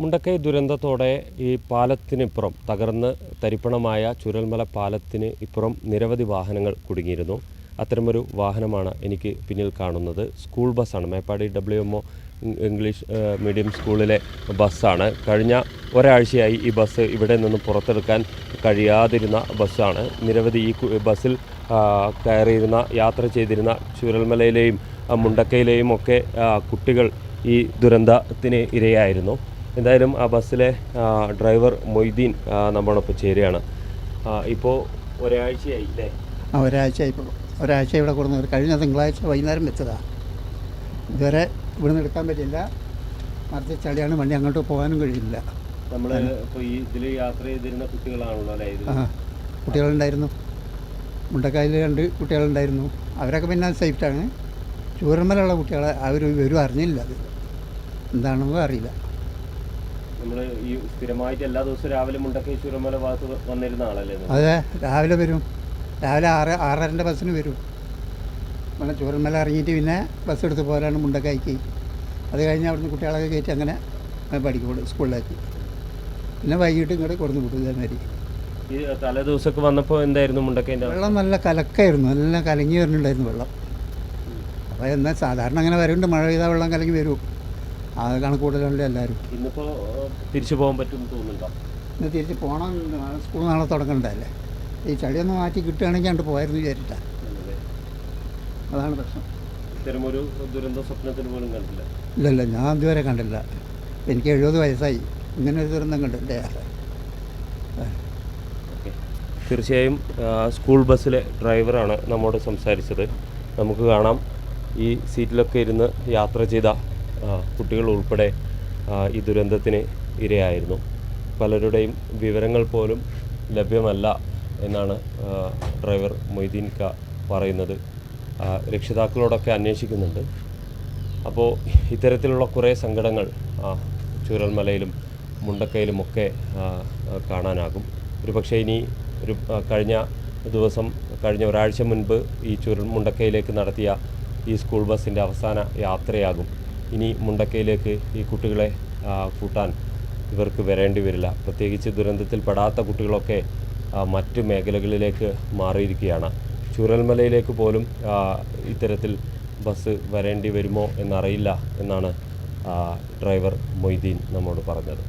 മുണ്ടക്കൈ ദുരന്തത്തോടെ ഈ പാലത്തിനിപ്പുറം തകർന്ന് തരിപ്പണമായ ചുരൽമല പാലത്തിന് ഇപ്പുറം നിരവധി വാഹനങ്ങൾ കുടുങ്ങിയിരുന്നു. അത്തരമൊരു വാഹനമാണ് എനിക്ക് പിന്നിൽ കാണുന്നത്. സ്കൂൾ ബസ്സാണ്. Meppadi W M O English medium സ്കൂളിലെ ബസ്സാണ്. കഴിഞ്ഞ ഒരാഴ്ചയായി ഈ ബസ് ഇവിടെ നിന്ന് പുറത്തെടുക്കാൻ കഴിയാതിരുന്ന ബസ്സാണ്. നിരവധി ഈ ബസ്സിൽ കയറിയിരുന്ന യാത്ര ചെയ്തിരുന്ന ചുരൽമലയിലെയും മുണ്ടക്കയിലെയും ഒക്കെ കുട്ടികൾ ഈ ദുരന്തത്തിന് ഇരയായിരുന്നു. എന്തായാലും ആ ബസ്സിലെ ഡ്രൈവർ മൊയ്തീൻ നമ്മളൊപ്പം ചേരുകയാണ്. ഇപ്പോൾ ഒരാഴ്ചയായി അല്ലേ? ആ ഒരാഴ്ച ഇപ്പോൾ ഒരാഴ്ച ഇവിടെ കൊടുക്കുന്നത് കഴിഞ്ഞ തിങ്കളാഴ്ച വൈകുന്നേരം വെച്ചതാണ് ഇതുവരെ ഇവിടെ നിന്ന് എടുക്കാൻ പറ്റില്ല മറിച്ച് ചളിയാണ് വണ്ടി അങ്ങോട്ട് പോകാനും കഴിയില്ല. നമ്മൾ ഇപ്പോൾ ഈ ഇതിൽ യാത്ര ചെയ്തിരുന്ന കുട്ടികളാണല്ലോ അല്ലേ ആ കുട്ടികളുണ്ടായിരുന്നു. മുണ്ടക്കായിൽ രണ്ട് കുട്ടികളുണ്ടായിരുന്നു. അവരൊക്കെ പിന്നെ സേഫ്റ്റാണ്. ചൂരന്മലുള്ള കുട്ടികളെ അവർ വരും അറിഞ്ഞില്ല അത്. എന്താണെന്നോ അറിയില്ല. നമ്മൾ ഈ സ്ഥിരമായിട്ട് എല്ലാ ദിവസവും രാവിലെ മുണ്ടക്കൈ ചുരമല ഭാഗത്ത് വന്നിരുന്ന ആളല്ലേ അതെ രാവിലെ വരും. രാവിലെ ആറ് ആറരന്റെ ബസ്സിന് വരും. നമ്മളെ ചൂരന്മല ഇറങ്ങിയിട്ട് പിന്നെ ബസ് എടുത്ത് പോരാണ് മുണ്ടക്കായിക്ക് അത് കഴിഞ്ഞ് അവിടുന്ന് കുട്ടികളൊക്കെ കയറ്റി അങ്ങനെ പഠിക്കും സ്കൂളിലേക്ക്. പിന്നെ വൈകിട്ട് ഇങ്ങോട്ട് കൊടുന്ന് വിട്ടു ഇതേമാതിരി ഈ തലേ ദിവസമൊക്കെ വന്നപ്പോൾ എന്തായിരുന്നു മുണ്ടക്കൈന്റെ വെള്ളം നല്ല കലക്കായിരുന്നു നല്ല കലങ്ങി വരുന്നുണ്ടായിരുന്നു വെള്ളം. അപ്പോൾ എന്നാൽ സാധാരണ അങ്ങനെ വരുന്നുണ്ട് മഴ പെയ്താൽ വെള്ളം കലങ്ങി വരും. ആ കണക്കൂട്ടലുണ്ട് എല്ലാവരും. ഇന്നിപ്പോൾ തിരിച്ചു പോകാൻ പറ്റും തോന്നുന്നുണ്ടോ? ഇന്ന് തിരിച്ച് പോകണം സ്കൂൾ നാളെ തുടങ്ങണ്ടല്ലേ ഈ ചളിയൊന്ന് മാറ്റി കിട്ടുകയാണെങ്കിൽ അങ്ങോട്ട് പോയായിരുന്നു വിചാരിച്ചിട്ടാ? അതാണ് പ്രശ്നം. ഇത്തരമൊരു ദുരന്ത സ്വപ്നത്തിന് പോലും കണ്ടില്ല. ഇല്ലല്ല ഞാൻ ഇതുവരെ കണ്ടില്ല. എനിക്ക് എഴുപത് വയസ്സായി. ഇങ്ങനെ ഒരു ദുരന്തം കണ്ടില്ല ഓക്കെ. തീർച്ചയായും സ്കൂൾ ബസ്സിലെ ഡ്രൈവറാണ് നമ്മോട് സംസാരിച്ചത്. നമുക്ക് കാണാം. ഈ സീറ്റിലൊക്കെ ഇരുന്ന് യാത്ര ചെയ്ത കുട്ടികൾ ഉൾപ്പെടെ ഈ ദുരന്തത്തിന് ഇരയായിരുന്നു. പലരുടെയും വിവരങ്ങൾ പോലും ലഭ്യമല്ല എന്നാണ് ഡ്രൈവർ മൊയ്തീൻ ക പറയുന്നത്. രക്ഷിതാക്കളോടൊക്കെ അന്വേഷിക്കുന്നുണ്ട്. അപ്പോൾ ഇത്തരത്തിലുള്ള കുറേ സങ്കടങ്ങൾ ചുരൽമലയിലും മുണ്ടക്കയിലുമൊക്കെ കാണാനാകും. ഒരു പക്ഷേ ഇനി ഒരു കഴിഞ്ഞ ദിവസം കഴിഞ്ഞ ഒരാഴ്ച മുൻപ് ഈ ചുരൽ മുണ്ടക്കയിലേക്ക് നടത്തിയ ഈ സ്കൂൾ ബസ്സിന്റെ അവസാന യാത്രയാകും. ഇനി മുണ്ടക്കയിലേക്ക് ഈ കുട്ടികളെ കൂട്ടാൻ ഇവർക്ക് വരേണ്ടി വരില്ല. പ്രത്യേകിച്ച് ദുരന്തത്തിൽ പെടാത്ത കുട്ടികളൊക്കെ മറ്റ് മേഖലകളിലേക്ക് മാറിയിരിക്കുകയാണ്. ചുരൽമലയിലേക്ക് പോലും ഇത്തരത്തിൽ ബസ് വരേണ്ടി വരുമോ എന്നറിയില്ല എന്നാണ് ഡ്രൈവർ മൊയ്തീൻ നമ്മോട് പറഞ്ഞത്.